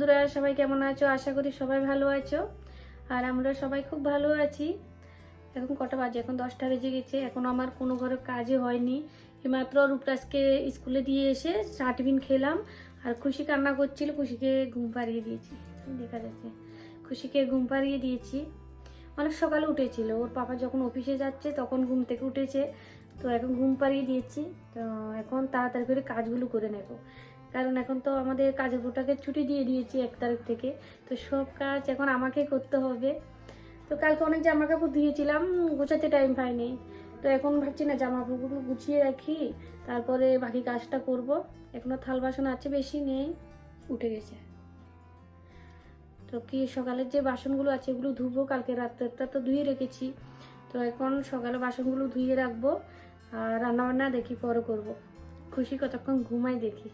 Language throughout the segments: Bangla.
বন্ধুরা, সবাই কেমন আছো? আশা করি সবাই ভালো আছো। আর আমরা সবাই খুব ভালো আছি। এখন কটা বাজে? এখন দশটা বেজে গেছে। এখন আমার কোনো ঘরে কাজই হয়নি। এইমাত্র রূপরাজকে স্কুলে দিয়ে এসে টিফিন খেলাম। আর খুশি কান্না করছিল, খুশিকে ঘুম পাড়িয়ে দিয়েছি। দেখা যাচ্ছে। খুশিকে ঘুম পাড়িয়ে দিয়েছি। অনেক সকালে উঠেছিল। ওর পাপা যখন অফিসে যাচ্ছে, তখন ঘুম থেকে উঠেছে। তো এখন ঘুম পাড়িয়ে দিয়েছি। তো এখন তাড়াতাড়ি করে কাজগুলো করে নেব। কারণ এখন তো আমাদের কাজের বোটাকে ছুটি দিয়ে দিয়েছি এক তারিখ থেকে। তো সব কাজ এখন আমাকে করতে হবে। তো কালকে অনেক জামা কাপড় ধুয়েছিলাম গোছাতে টাইম পাইনি। তো এখন ভাবছি না জামা কাপড়গুলো গুছিয়ে রাখি তারপরে বাকি কাজটা করব। এখনও থাল বাসন আছে বেশি নেই। উঠে গেছে। তো কি সকালের যে বাসনগুলো আছে এগুলো ধুবো কালকে রাত্রেরটা তো ধুয়ে রেখেছি। তো এখন সকালে বাসনগুলো ধুয়ে রাখব আর রান্নাবান্না দেখি পরে করব। খুশি কতক্ষণ ঘুমাই দেখি।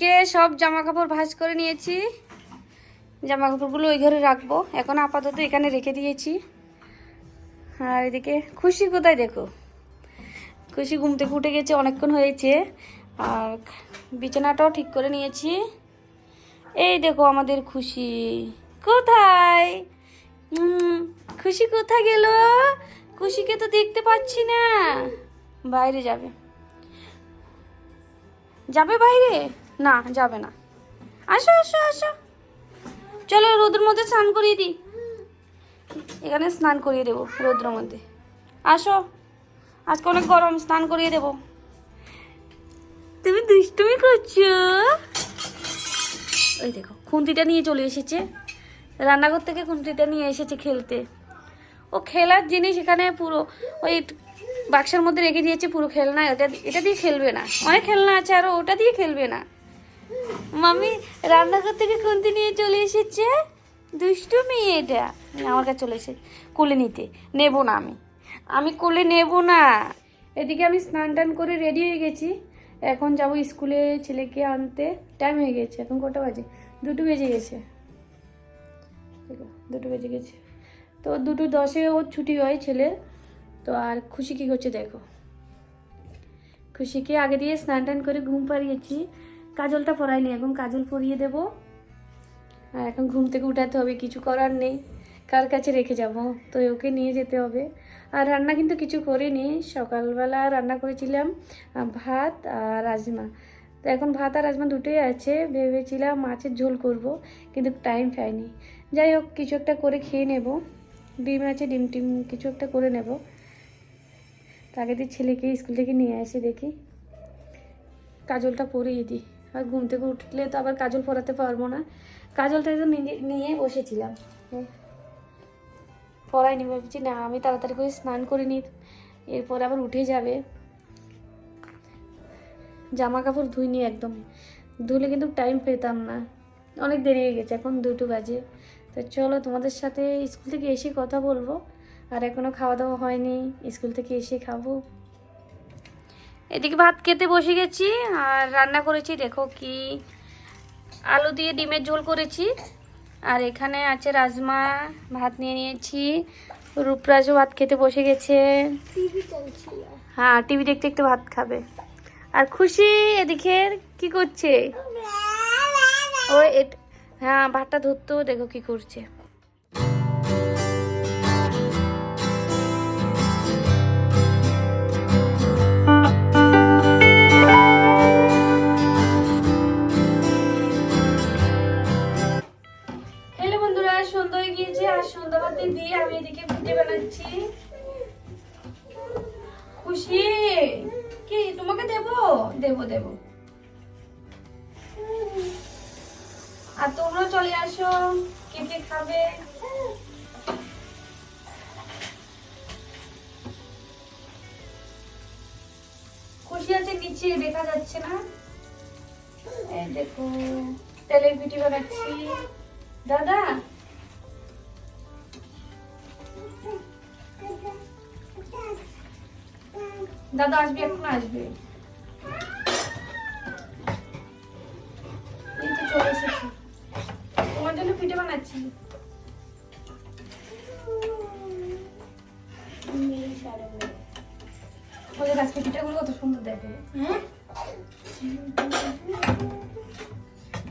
এদিকে সব জামা কাপড় ভাজ করে নিয়েছি। জামা কাপড়গুলো ওই ঘরে রাখব। এখন আপাতত এখানে রেখে দিয়েছি। আর এদিকে খুশি কোথায় দেখো? খুশি ঘুম থেকে উঠে গেছে, অনেকক্ষণ হয়েছে। আর বিছানাটাও ঠিক করে নিয়েছি। এই দেখো আমাদের খুশি। কোথায়? খুশি কোথায় গেল? খুশিকে তো দেখতে পাচ্ছি না। বাইরে যাবে। যাবে বাইরে? না, যাবে না। আসো আসো আসো। চলো রোদের মধ্যে স্নান করিয়ে দিই। এখানে স্নান করিয়ে দেবো রোদ্রের মধ্যে। আসো, আজকে অনেক গরম, স্নান করিয়ে দেবো। তুমি দুষ্টুমি করছ? ওই দেখো, খুন্তিটা নিয়ে চলে এসেছে। রান্নাঘর থেকে খুন্তিটা নিয়ে এসেছে খেলতে। ও খেলার জিনিস এখানে পুরো ওই বাক্সের মধ্যে রেখে দিয়েছে পুরো খেলনা। ওটা এটা দিয়ে খেলবে না। অনেক খেলনা আছে, আরও ওটা দিয়ে খেলবে না। মামি, রান্নাঘর থেকে খুন্তি নিয়ে চলে এসেছে। দুষ্টু মেয়ে এটা। আমার কাছে চলে এসে কোলে নিতে। নেব না আমি। আমি কোলে নেব না। এদিকে আমি স্নান টান করে রেডি হয়ে গেছি। এখন যাব স্কুলে ছেলেকে আনতে। টাইম হয়ে গেছে, এখন কটা বাজে? দুটো বেজে গেছে। দুটো বেজে গেছে। তো দুটো দশে ওর ছুটি হয় ছেলের। তো আর খুশি কি করছে দেখো। খুশিকে আগে দিয়ে স্নান টান করে ঘুম পাড়িয়েছি। কাজলটা পরাইনি, এখন কাজল পরিয়ে দেব। আর এখন ঘুম থেকে উঠাতে হবে, কিছু করার নেই। কার কাছে রেখে যাব? তো ওকে নিয়ে যেতে হবে। আর রান্না কিন্তু কিছু করিনি। সকালবেলা রান্না করেছিলাম ভাত আর রাজমা। তো এখন ভাত আর রাজমা দুটোই আছে। ভেবেছিলাম মাছের ঝোল করব, কিন্তু টাইম পাইনি। যাই হোক, কিছু একটা করে খেয়ে নেব। ডিম আছে, ডিম টিম কিছু একটা করে নেব। তাকে দিয়ে ছেলেকে স্কুল থেকে নিয়ে আসে দেখি। কাজলটা পরিয়ে দিই। আর ঘুম থেকে উঠলে তো আবার কাজল পরাতে পারব না। কাজলটা তো নিয়ে বসেছিলাম। পরাইনি ভাবছি না আমি তাড়াতাড়ি করে স্নান করে নিই। এরপর আবার উঠে যাবে। জামা কাপড় ধুইনি একদম। ধুলে কিন্তু টাইম পেতাম না। অনেক দেরি হয়ে গেছে এখন দুটো বাজে। তো চলো তোমাদের সাথে স্কুল থেকে এসে কথা বলব। আর এখনও খাওয়া দাওয়া হয়নি স্কুল থেকে এসে খাব। এদিকে ভাত খেতে বসে গেছি, আর রান্না করেছি, দেখো কি আলু দিয়ে ডিমের ঝোল করেছি। আর এখানে আছে রাজমা, ভাত নিয়ে নিয়েছি, রূপরাজও ভাত খেতে বসে গেছে। হ্যাঁ টিভি দেখতে একটু ভাত খাবে। আর খুশি এদিকে কি করছে? ও হ্যাঁ ভাতটা ধরতো দেখো কি করছে। দিয়ে আমি বানাচ্ছি খুশি? কি, তোমাকে দেব? দেব দেব। আর তোমরাও চলে আসো, কে কে খাবে? খুশি আছে নিচে, দেখা যাচ্ছে না। দেখো, তেলের পিঠে বানাচ্ছি। দাদা দাদা আসবে এখন আসবে। এই তো চলে এসেছি। তোমার জন্য পিঠে বানাচ্ছি। ওদের আজকে পিঠাগুলো কত সুন্দর দেখে।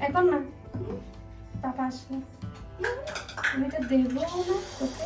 এখন না পাপা আসলে আমি এটা দেবো না তোকে।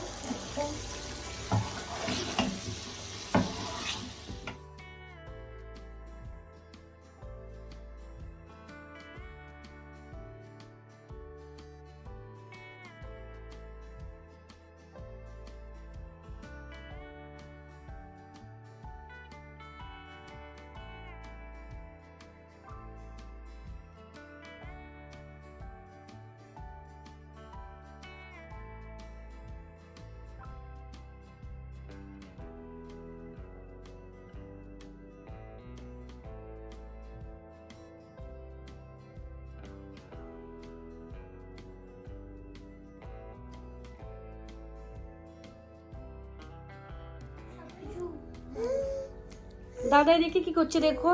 দাদা এদিকে কি করছে দেখো?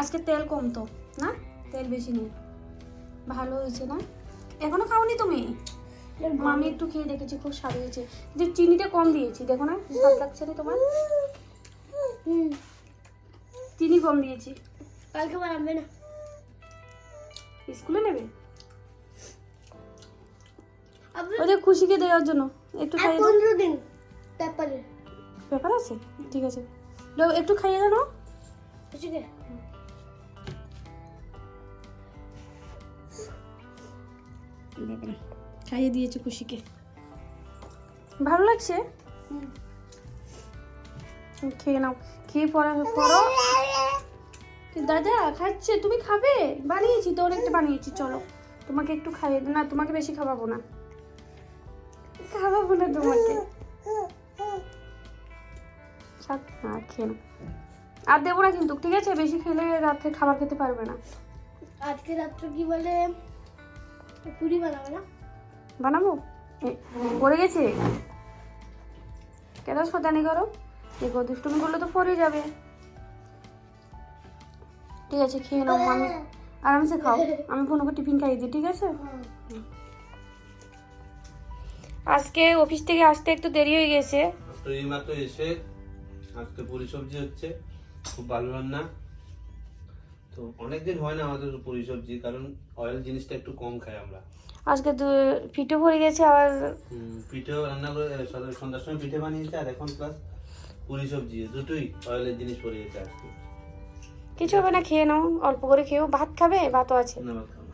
আজকে তেল কম তো না? তেল বেশি নেই। ভালো হয়েছে না? এখনও খাওনি তুমি? মামি একটু খেয়ে দেখেছি খুব স্বাদ হয়েছে। যে চিনিটা কম দিয়েছি দেখো না স্বাদ লাগছে না তোমার? চিনি কম দিয়েছি। কালকে বানাবে না। স্কুলে নেবে? ওদের খুশিকে দেওয়ার জন্য। একটু খাইয়ে পনেরো দিন তারপরে। ব্যাপার আছে? ঠিক আছে। একটু খাইয়ে দাও খাইয়ে দিয়েছে খুশিকে। ভালো লাগছে? খেয়ে নাও। খেয়ে পড়া পড়ো। দাদা খাচ্ছে। তুমি খাবে? বানিয়েছি তো অনেকটা বানিয়েছি চলো। তোমাকে একটু খাইয়ে না তোমাকে বেশি খাওয়াবো না। খাওয়াবো না তোমাকে। থাক, না খেয়ে আর দেবো না কিন্তু ঠিক আছে? বেশি খেলে রাত্রে খাবার খেতে পারবে না। আজকে রাত্রে কি বলে? পুরি বানাবে না? বানাবো? পড়ে গেছে? কেন শতানি করো? দেখো দুষ্টুমি করলে তো পড়ে যাবে। ঠিক আছে খেয়ে নাও আমি আরামসে খাও। আমি ফোনকে টিফিন খাইয়ে দিই ঠিক আছে? আজকে অফিস থেকে আসতে একটু দেরি হয়ে গেছে। তো এইমাত্র এসে আজকে পুরি সবজি হচ্ছে খুব ভালো রান্না। তো অনেকদিন হয় না আমাদের পুরি সবজি কারণ অয়েল জিনিসটা একটু কম খাই আমরা। আজকে দু- পিঠে ভরে গেছে আর হুম, পিঠেও রান্না করে সন্ধ্যার সময় পিঠে বানিয়েছে আর এখন প্লাস পুরি সবজি দুটোই অয়েলের জিনিস পড়ে গেছে আজকে। কিছু হবে না খেয়ে নাও অল্প করে খেয়েও। ভাত খাবে? ভাতও আছে। না ভাত খাব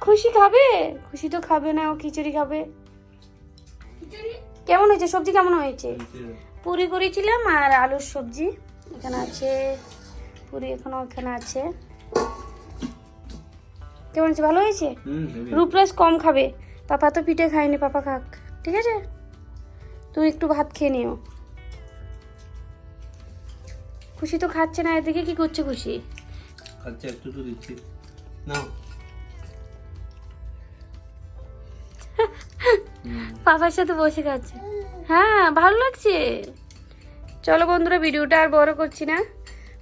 খুশি খাবে? খুশি তো খাবে না ও খিচুড়ি খাবে। কেমন হয়েছে? সবজি কেমন হয়েছে। পুরি করেছিলাম আর আলুর সবজি। এখানে আছে পুরি এখনও এখানে আছে। কেমন হয়েছে? ভালো হয়েছে। রূপরাজ কম খাবে। পাপা তো পিঠে খায়নি পাপা খাক। ঠিক আছে? তুই একটু ভাত খেয়ে নিও। খুশি তো খাচ্ছে না এদিকে কি করছে খুশি? খাচ্ছে একটু একটু দিচ্ছি। নাও। পাপার সাথে বসে খাচ্ছে। হ্যাঁ ভালো লাগছে। চলো বন্ধুরা ভিডিওটা আর বড় করছি না।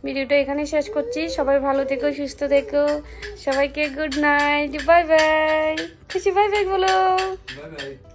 ভিডিওটা এখানে শেষ করছি। সবাই ভালো থেকো সুস্থ থেকো। সবাইকে গুড নাইট বাই বাই খুশি বাই বাই বলো। Bye bye